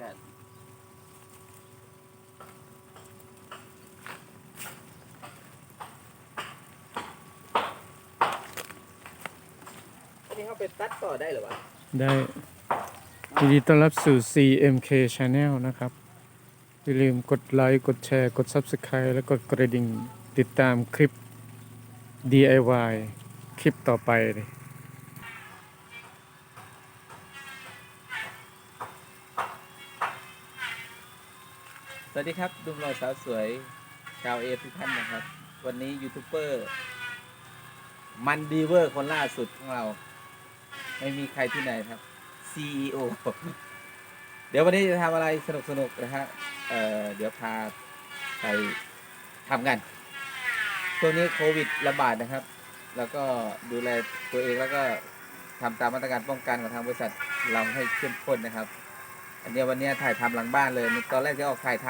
ยอดอันนี้เขาไปตัดต่อได้หรือวะได้ยินดีต้อนรับสู่ CMK Channel นะครับ อย่าลืมกดไลค์ กดแชร์ กด Subscribe และกดกระดิ่ง ติดตามคลิป DIY คลิปต่อไปเลย วัสดีครับดุมหล่อสาวสวยชาวเอทุกท่านนะครับ วันนี้ยูทูบเบอร์มันดีเวอร์คนล่าสุดของเรา ไม่มีใครที่ไหนครับ CEO เดี๋ยววันนี้จะทำอะไรสนุกสนุกๆนะฮะเอ่อเดี๋ยวพาไปทำกันช่วงนี้โควิดระบาดนะครับ แล้วก็ดูแลตัวเองแล้วก็ทำตามมาตรการป้องกันของทางบริษัทเราให้เข้มข้นนะครับ อันเนี้ยวันเนี้ยถ่ายทำหลังบ้านเลย ตอนแรกจะออกถ่ายท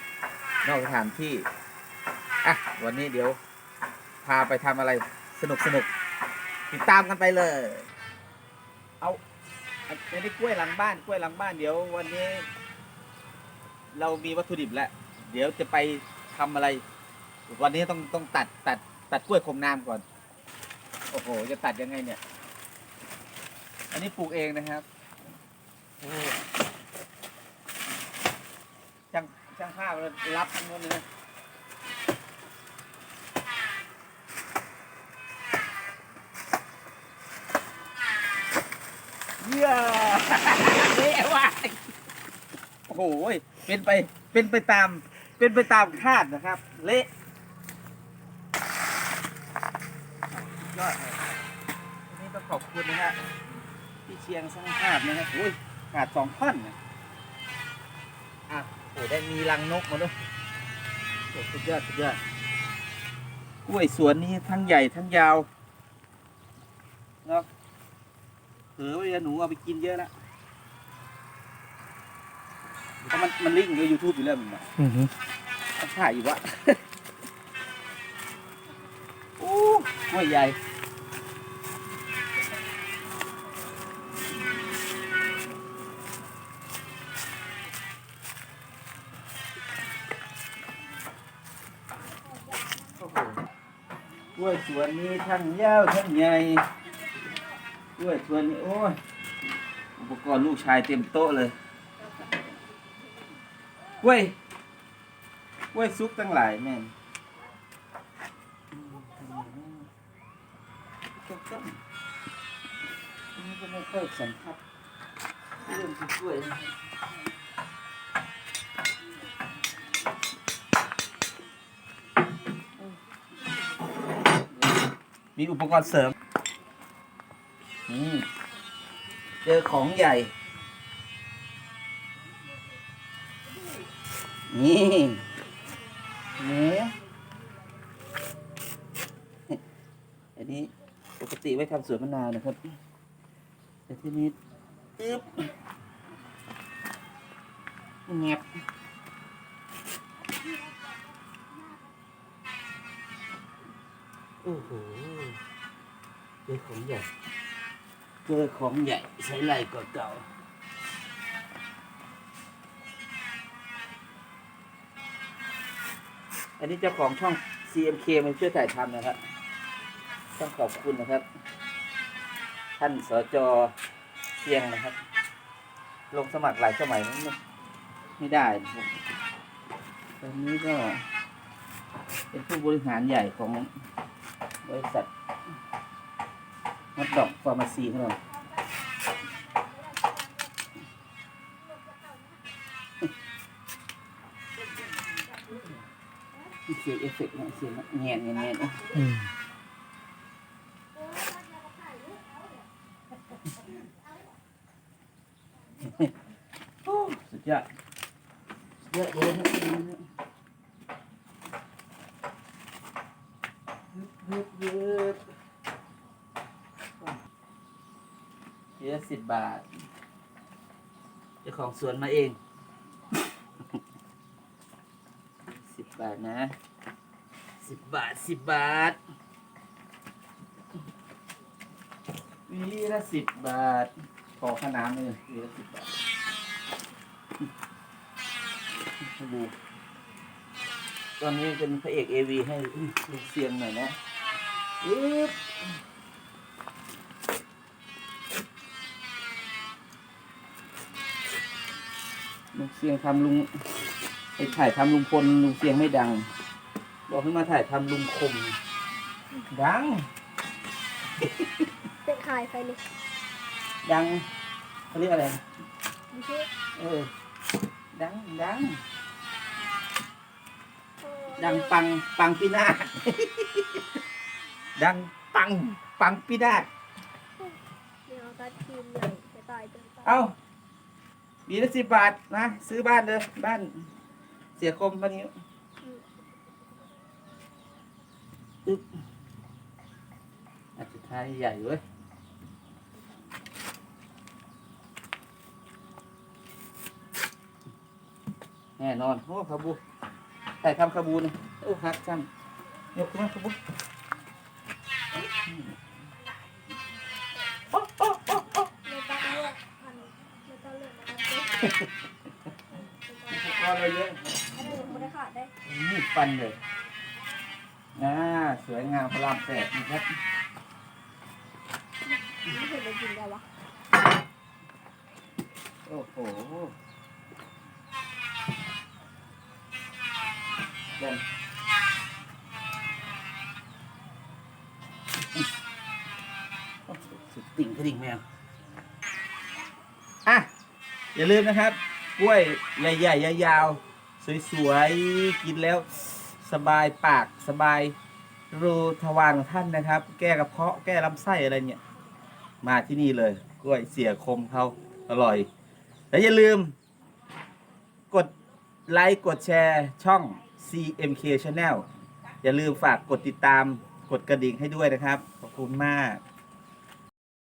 ำนอกสถานที่ อะ วันนี้เดี๋ยว พาไปทำอะไรสนุกสนุกติดตามกันไปเลย เอาอันนี้กล้วยหลังบ้าน กล้วยหลังบ้านเดี๋ยววันนี้ เรามีวัตถุดิบแล้ว เดี๋ยวจะไปทำอะไร วันนี้ต้องต้องตัดตัด ตัดกล้วยคมน้ำก่อน โอ้โห จะตัดยังไงเนี่ย อันนี้ปลูกเองนะครับ ช่างช่างภาพรับทั้งหมดเลยนะเย้เละว่ะโอ้โหยเป็นไปเป็นไปตาม เป็นไปตามคาดนะครับ เละยอดเลยวันนี้ต้องขอบคุณนะฮะพี่เชียงสร้างภาพนะครับโอ้ยขาดสองท่อนนะอะโอ้ได้มีรังนกมาด้วยโอ้สุดยอดสุดยอดกล้วยสวนนี้ทั้งใหญ่ทั้งยาวเนาะเผลอไปหนูเอาไปกินเยอะแล้วเพราะมันมันลิงก์ในยูทูบอยู่แล้วมันน่ะอือฮึต้องถ่ายอยู่วะโอ้กล้วยใหญ่ กล้วยสวนนี้ทั้งยาวทั้งใหญ่ด้วยสวนนี้โอ้ยอุปกรณ์ลูกชายเต็มโต๊ะเลยกล้วยกล้วยซุปตั้งหลายแม่นนี่ก็ไม่ค่อยสัมผัสเรื่องกล้วย มีอุปกรณ์เสริมอืมเจอของใหญ่ นี่นื้ออันนี้ปกติไว้ทำสวนมะนาวนะครับ แต่ที่นี้อึ๊บแงบ อ้โหเจอของใหญ่ เจอของใหญ่ใช้ไหล่เก่าอันนี้เจ้าของช่อง CMK มาช่วยถ่ายทำนะครับ ต้องขอบคุณนะครับ ท่านสจเชียงนะครับ ลงสมัครหลายสมัยไม่ไม่ได้ตอนนี้ก็เป็นผู้บริหารใหญ่ของ บริษัทฮอตดอกฟาร์มาซีของเราเสียงเอฟเฟกต์นะเสียงแงนแงนแงนโอ้อืมสุดยอดเยอะเลยนะ ฮึบฮึบฮึบเยอะสิบบาทเจ้าของสวนมาเอง สิบบาทนะ สิบบาทสิบบาทวีละสิบบาท ขอขนามเลยวีละสิบบาทดูตอนนี้เป็นพระเอกเอวีให้ลูกเสียงหน่อยนะ อึ๊บลุงเสียงทำลุงไปถ่ายทำลุงพลลุงเสียงไม่ดัง บอกให้มาถ่ายทำลุงคม ดัง เป็นขายไฟเลยดังเขาเรียกอะไร ไม่ใช่เออ ดังดังเออดังปังปังปีนาศ ดังปังปังปีนาศเดี๋ยวตัดทีมใหญ่ไปตายเป็นตายเอาบีละสิบบาทนะซื้อบ้านเลยบ้านเสียคมพันนี้วอึ๊บอันสุดท้ายใหญ่เว้ยแน่นอน โอ้ขบูใส่ทำขบูนี่โอ้ฮักจังยกขึ้นมาขบู โอ้โอ้โอ้โอ้ไม่ต้องเลือกพันไม่ต้องเลือกนะครับก็เลยเยอะอันนี้ไม่ได้ขาดได้นี่ฟันเลยน่าสวยงามพระรามแปดนะครับไม่เห็นได้กินได้วะโอ้โหเดินโอ้โหสุดติ่ง กระดิ่งแมวอะอย่าลืมนะครับ กล้วยใหญ่ๆยาวๆสวยๆกินแล้วสบายปากสบายรูทวารของท่านนะครับ แก้กระเพาะแก้ลำไส้อะไรเนี่ย มาที่นี่เลย กล้วยเสียคมเขาอร่อย และอย่าลืม กดไลค์กดแชร์ช่อง CMK Channel อย่าลืมฝากกดติดตามกดกระดิ่งให้ด้วยนะครับ ขอบคุณมาก